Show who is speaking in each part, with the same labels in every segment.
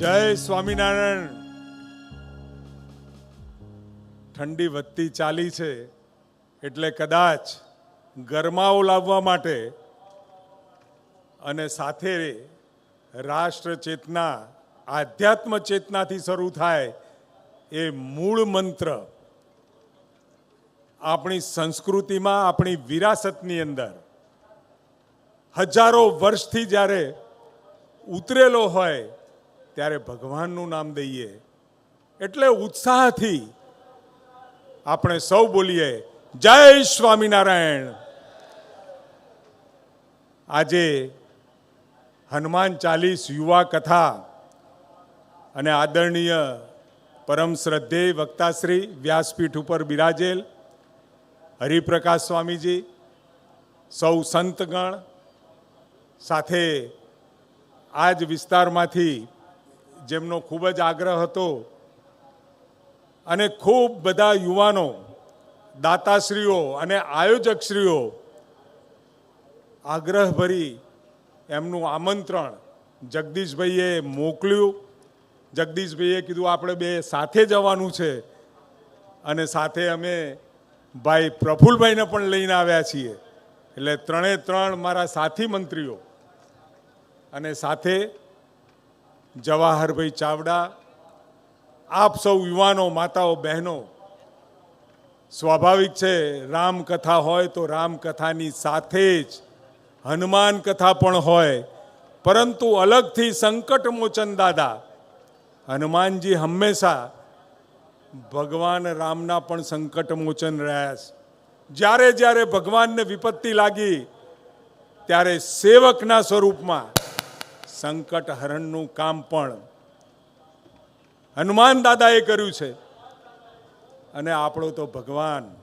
Speaker 1: જય સ્વામિનારાયણ. ઠંડી વધતી ચાલી છે એટલે કદાચ ગરમાવો લાવવા માટે અને સાથે રાષ્ટ્ર ચેતના, આધ્યાત્મ ચેતનાથી શરૂ થાય એ મૂળ મંત્ર આપણી સંસ્કૃતિમાં, આપણી વિરાસતની અંદર હજારો વર્ષથી જ્યારે ઉતરેલો હોય ત્યારે ભગવાનનું નામ દઈએ. એટલે ઉત્સાહથી આપણે સૌ બોલીએ, જય સ્વામિનારાયણ. આજે હનુમાન ચાલીસ યુવા કથા અને આદરણીય પરમ શ્રદ્ધેય વક્તાશ્રી વ્યાસપીઠ ઉપર બિરાજેલ હરિપ્રકાશ સ્વામીજી, સૌ સંતગણ સાથે આ જ વિસ્તારમાંથી જેમનો ખૂબ જ આગ્રહ હતો અને ખૂબ બધા યુવાનો, દાતાશ્રીઓ અને આયોજકશ્રીઓ આગ્રહભરી એમનું આમંત્રણ જગદીશભાઈએ મોકલ્યું. જગદીશભાઈએ કીધું, આપણે બે સાથે જવાનું છે. અને સાથે અમે ભાઈ પ્રફુલભાઈને પણ લઈને આવ્યા છીએ. એટલે ત્રણે ત્રણ મારા સાથી મંત્રીઓ અને સાથે જવાહરભાઈ ચાવડા, આપ સૌ યુવાનો, માતાઓ, બહેનો, સ્વાભાવિક છે, રામકથા હોય તો રામકથાની સાથે જ હનુમાન કથા પણ હોય. પરંતુ અલગથી સંકટ મોચન દાદા, હનુમાનજી હંમેશા ભગવાન રામના પણ સંકટ મોચન રહ્યા છે. જ્યારે જ્યારે ભગવાનને વિપત્તિ લાગી, ત્યારે સેવકના સ્વરૂપમાં સંકટ હરણનું કામ પણ. હનુમાન દાદાએ કર્યું છે. અને આપણો તો ભગવાન.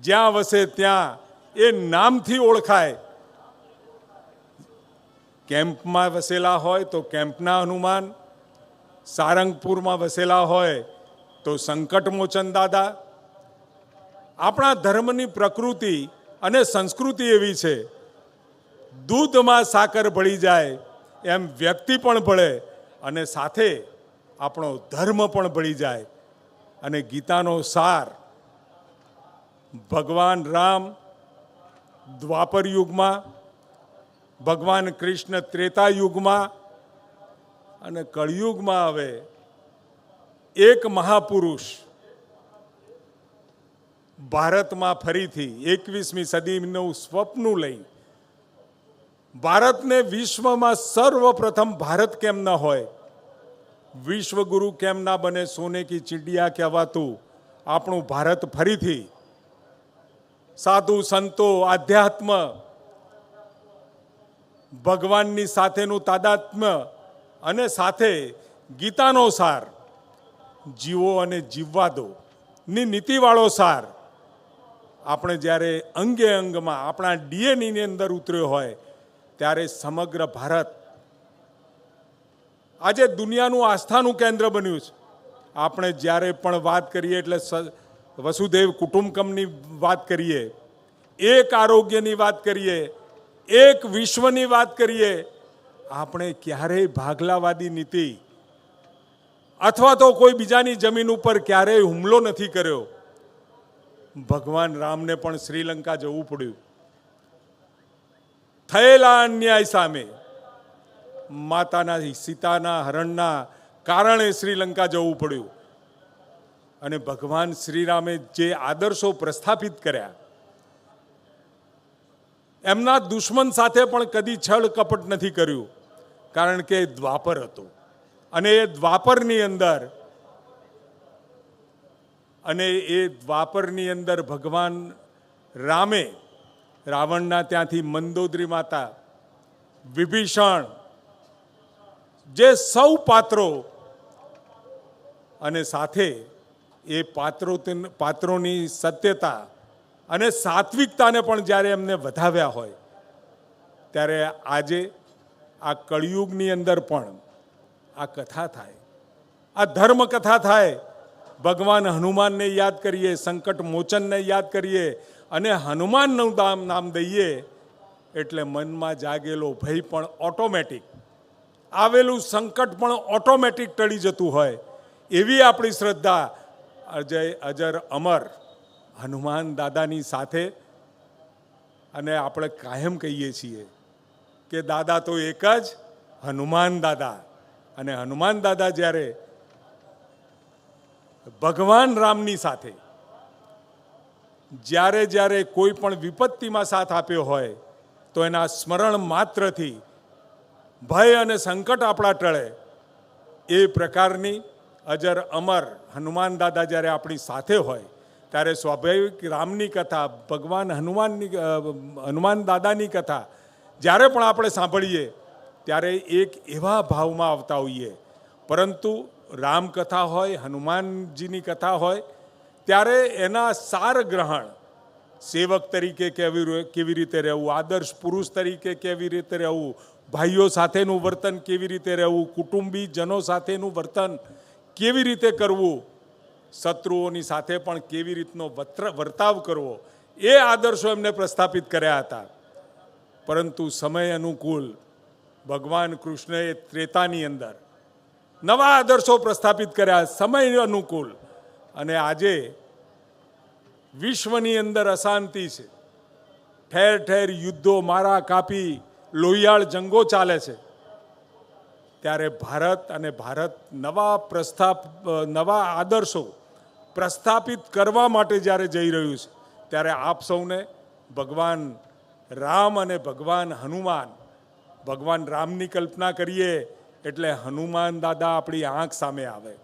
Speaker 1: જ્યાં વસે ત્યાં એ નામથી ઓળખાય. કેમ્પમાં વસેલા હોય તો કેમ્પના હનુમાન. સારંગપુરમાં વસેલા હોય તો સંકટમોચન દાદા. આપણા ધર્મની પ્રકૃતિ અને સંસ્કૃતિ એવી છે. દૂધમાં સાકર ભળી જાય. એમ વ્યક્તિ પણ ભળે અને સાથે આપણો ધર્મ પણ ભળી જાય. અને ગીતાનો સાર ભગવાન રામ દ્વાપર યુગમાં, ભગવાન કૃષ્ણ ત્રેતા યુગમાં અને કળિયુગમાં હવે એક મહાપુરુષ ભારતમાં ફરીથી એકવીસમી સદીનું સ્વપ્ન લઈ ભારતને વિશ્વમાં સર્વપ્રથમ ભારત કેમ ન હોય? વિશ્વગુરુ કેમ ના બને સોને કી ચીડિયા કહેવાતું આપણું ભારત ફરીથી સાધુ સંતો આધ્યાત્મ, ભગવાનની સાથેનું તાદાત્મ્ય અને સાથે ગીતાનો સાર, જીવો અને જીવવા ની નીતિવાળો સાર. આપણે જ્યારે અંગે અંગમાં આપણા ડીએનએની અંદર ઉતર્યો હોય ત્યારે સમગ્ર ભારત આજે દુનિયાનું આસ્થાનું કેન્દ્ર બન્યું છે. આપણે જ્યારે પણ વાત કરીએ એટલે વસુદેવ કુટુંબકમની વાત કરીએ, એક આરોગ્યની વાત કરીએ, એક વિશ્વની વાત કરીએ, આપણે ક્યારેય ભાગલાવાદી નીતિ અથવા તો કોઈ બીજાની જમીન ઉપર ક્યારેય હુમલો નથી કર્યો. ભગવાન રામને પણ શ્રીલંકા જવું પડ્યું. થયેલા અન્યાય સામે માતાના સીતાના હરણના કારણે શ્રીલંકા જવું પડ્યું. અને ભગવાન શ્રીરામે જે આદર્શો પ્રસ્થાપિત કર્યા, એમના દુશ્મન સાથે પણ કદી છળ કપટ નથી કર્યું, કારણ કે દ્વાપર હતું. અને એ દ્વાપરની અંદર, અને એ દ્વાપરની અંદર ભગવાન રામે રાવણના ત્યાંથી મંદોદરી માતા વિભીષણ, જે સૌ પાત્રો અને સાથે એ પાત્રો પાત્રોની સત્યતા અને સાત્વિકતાને પણ જ્યારે એમને વધાવ્યા હોય, ત્યારે આજે આ કળિયુગની અંદર પણ આ કથા થાય. આ ધર્મ કથા થાય. ભગવાન હનુમાનને યાદ કરીએ, સંકટ મોચનને યાદ કરીએ અને હનુમાનનું નામ નામ દઈએ એટલે મનમાં જાગેલો ભય પણ ઓટોમેટિક આવેલું સંકટ પણ ઓટોમેટિક ટળી જતું હોય. એવી આપણી શ્રદ્ધા અજય, અજર, અમર, હનુમાન દાદાની સાથે અને આપણે કાયમ કહીએ છીએ કે દાદા તો એક જ, હનુમાન દાદા. અને હનુમાન દાદા જ્યારે ભગવાન રામની સાથે જ્યારે જ્યારે કોઈ પણ વિપત્તિમાં સાથ આપ્યો હોય, તો એના સ્મરણ માત્રથી ભય અને સંકટ આપણા ટળે. એ પ્રકારની અજર અમર હનુમાન દાદા જ્યારે આપણી સાથે હોય, ત્યારે સ્વાભાવિક રામની કથા, ભગવાન હનુમાનની હનુમાન દાદાની કથા, જ્યારે પણ આપણે સાંભળીએ, ત્યારે એક એવા ભાવમાં આવતા હોઈએ. પરંતુ રામકથા હોય, હનુમાનજીની કથા હોય ત્યારે એના સાર ગ્રહણ, સેવક તરીકે કેવી કેવી રીતે રહેવું, આદર્શ પુરુષ તરીકે કેવી રીતે રહેવું, ભાઈઓ સાથેનું વર્તન કેવી રીતે રહેવું, કુટુંબીજનો સાથેનું વર્તન કેવી રીતે કરવું, શત્રુઓની સાથે પણ કેવી રીતનો વત્ર- વર્તાવ કરવો, એ આદર્શો એમને પ્રસ્થાપિત કર્યા હતા. પરંતુ સમય અનુકૂળ ભગવાન કૃષ્ણએ ત્રેતાની અંદર નવા આદર્શો પ્રસ્થાપિત કર્યા, સમય અનુકૂળ અને આજે વિશ્વની અંદર અશાંતિ છે. ઠેર ઠેર યુદ્ધો મારા કાપી લોહિયાળ જંગો ચાલે છે. ત્યારે ભારત અને ભારત નવા પ્રસ્થાપ, નવા આદર્શો પ્રસ્થાપિત કરવા માટે જ્યારે જઈ રહ્યું છે, ત્યારે આપ સૌને ભગવાન રામ અને ભગવાન હનુમાન, ભગવાન રામની કલ્પના કરીએ એટલે હનુમાન દાદા આપણી આંખ સામે આવે.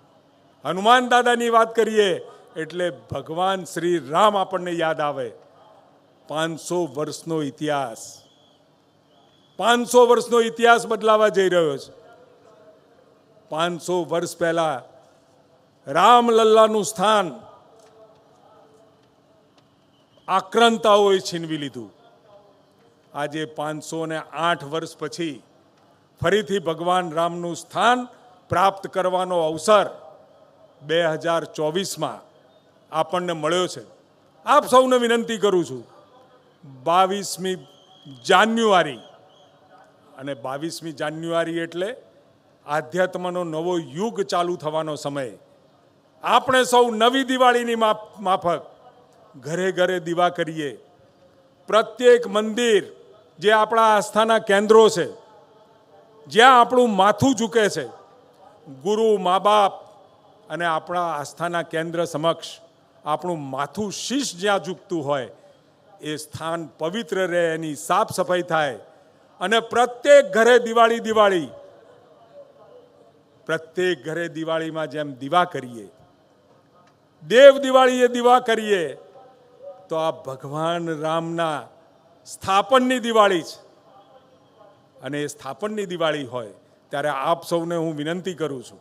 Speaker 1: હનુમાન દાદાની વાત કરીએ, એટલે ભગવાન શ્રી રામ આપણને યાદ આવે. પાંચસો વર્ષનો ઇતિહાસ. પાંચસો વર્ષનો ઇતિહાસ બદલાવા જઈ રહ્યો છે. પાંચસો વર્ષ પહેલા રામલલ્લાનું સ્થાન આક્રાંતાઓએ છીનવી લીધું. આજે પાંચસો ને આઠ વર્ષ પછી ફરીથી ભગવાન રામનું સ્થાન પ્રાપ્ત કરવાનો અવસર બે હજાર ચોવીસમાં આપણને મળ્યો છે. આપ સૌને વિનંતી કરું છું, બાવીસમી જાન્યુઆરી અને બાવીસમી જાન્યુઆરી એટલે આધ્યાત્મનો નવો યુગ ચાલુ થવાનો સમય. આપણે સૌ નવી દિવાળીની માફ- માફક ઘરે ઘરે દીવા કરીએ. પ્રત્યેક મંદિર જે આપણા આસ્થાના કેન્દ્રો છે, જ્યાં આપણું માથું ઝૂકે છે, ગુરુ, મા બાપ અને આપણા આસ્થાના કેન્દ્ર સમક્ષ આપણું માથું શીશ જ્યાં ઝૂકતું હોય, એ સ્થાન પવિત્ર રહે, એની સાફ સફાઈ થાય. અને પ્રત્યેક ઘરે દિવાળી દિવાળી. પ્રત્યેક ઘરે દિવાળીમાં જેમ દીવા કરીએ, દેવ દિવાળીએ દીવા કરીએ, તો આ ભગવાન રામના સ્થાપનની દિવાળી છે અને એ સ્થાપનની દિવાળી હોય, ત્યારે આપ સૌને હું વિનંતી કરું છું.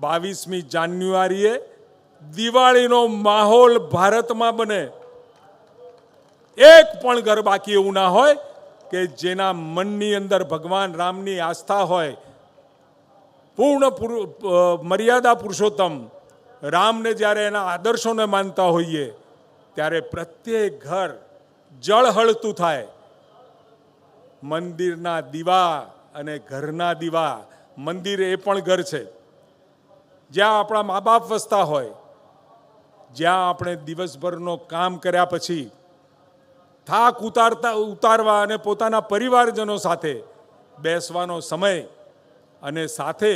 Speaker 1: બાવીસમી જાન્યુઆરીએ દિવાળીનો માહોલ ભારતમાં બને. એક પણ ઘર બાકી એવું ના હોય કે જેના મનની અંદર ભગવાન રામની આસ્થા હોય. પૂર્ણ પુરુ- મર્યાદા પુરુષોત્તમ રામને જ્યારે એના આદર્શોને માનતા હોઈએ, ત્યારે પ્રત્યેક ઘર જળહળતું થાય. મંદિરના દીવા અને ઘરના દીવા, મંદિર એ પણ ઘર છે. જ્યાં આપણા મા બાપ વસતા હોય, જ્યાં આપણે દિવસભરનો કામ કર્યા પછી થાક ઉતારતા, ઉતારવા અને પોતાના પરિવારજનો સાથે બેસવાનો સમય અને સાથે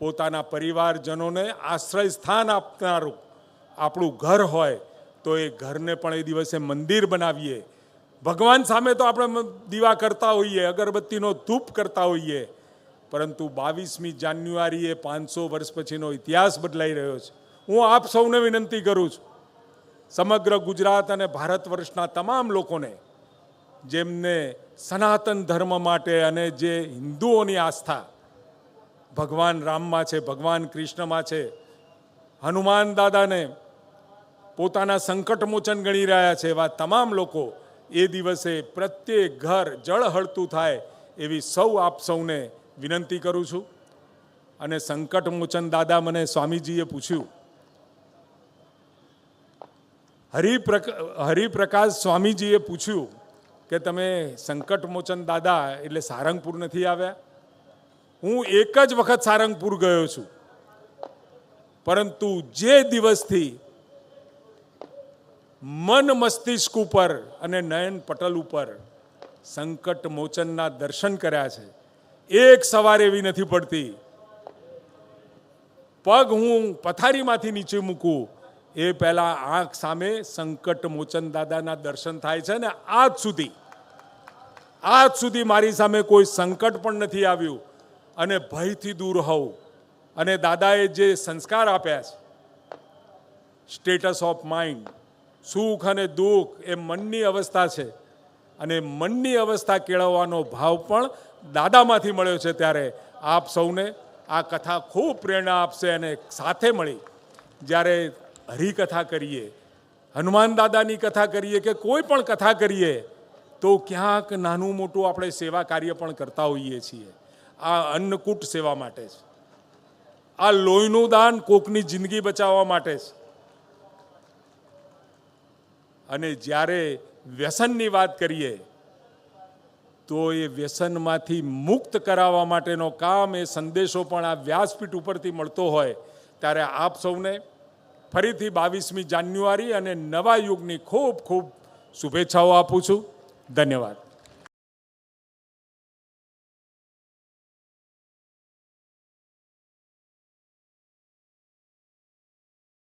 Speaker 1: પોતાના પરિવારજનોને આશ્રય સ્થાન આપનારું આપણું ઘર હોય, તો એ ઘરને પણ એ દિવસે મંદિર બનાવીએ. ભગવાન સામે તો આપણે દીવા કરતા હોઈએ, અગરબત્તીનો ધૂપ કરતા હોઈએ પરંતુ બાવીસમી જાન્યુઆરીએ પાંચસો વર્ષ પછીનો ઇતિહાસ બદલાઈ રહ્યો છે. હું આપ સૌને વિનંતી કરું છું, સમગ્ર ગુજરાત અને ભારત વર્ષના તમામ લોકોને, જેમને સનાતન ધર્મ માટે અને જે હિન્દુઓની આસ્થા, ભગવાન રામમાં છે, ભગવાન કૃષ્ણમાં છે, હનુમાન દાદાને પોતાના સંકટમોચન ગણી રહ્યા છે એવા તમામ લોકો, એ દિવસે પ્રત્યેક ઘર જળ હળતું થાય એવી સૌ આપ સૌને વિનંતી કરું છું. અને સંકટ મોચન દાદા મને સ્વામીજીએ પૂછ્યું, હરિપ્રક, હરિપ્રકાશ સ્વામીજીએ પૂછ્યું કે તમે સંકટમોચન દાદા એટલે સારંગપુર નથી આવ્યા? હું એક જ વખત સારંગપુર ગયો છું. પરંતુ જે દિવસથી મન મસ્તિષ્ક ઉપર અને નયન પટલ ઉપર સંકટ મોચનના દર્શન કર્યા છે એક સવાર એવી નથી પડતી. પગ હું પથારીમાંથી નીચે મૂકું, એ પહેલા આંખ સામે સંકટ મોચન દાદાના દર્શન થાય છે ને આજ સુધી. આજ સુધી મારી સામે કોઈ સંકટ પણ નથી આવ્યું અને ભયથી દૂર હોઉં. અને દાદાએ જે સંસ્કાર આપ્યા છે, સ્ટેટસ ઓફ માઇન્ડ, સુખ અને દુઃખ, એ મનની અવસ્થા છે. અને મનની અવસ્થા કેળવવાનો ભાવ પણ દાદામાંથી મળ્યો છે ત્યારે આપ સૌને આ કથા ખૂબ પ્રેરણા આપશે અને સાથે મળી જ્યારે હરિકથા કરીએ, હનુમાન દાદાની કથા કરીએ કે કોઈ પણ કથા કરીએ, તો ક્યાંક નાનું મોટું આપણે સેવા કાર્ય પણ કરતા હોઈએ છીએ. આ અન્નકૂટ સેવા માટે છે આ લોહીનું દાન કોકની જિંદગી બચાવવા માટે છે અને જ્યારે વ્યસનની વાત કરીએ તો એ વ્યસનમાંથી મુક્ત કરાવવા માટેનો કામ એ સંદેશો પણ આ વ્યાસપીઠ ઉપરથી મળતો હોય, ત્યારે આપ સૌને ફરીથી બાવીસમી જાન્યુઆરી અને નવા યુગની ખૂબ ખૂબ શુભેચ્છાઓ આપું છું. ધન્યવાદ.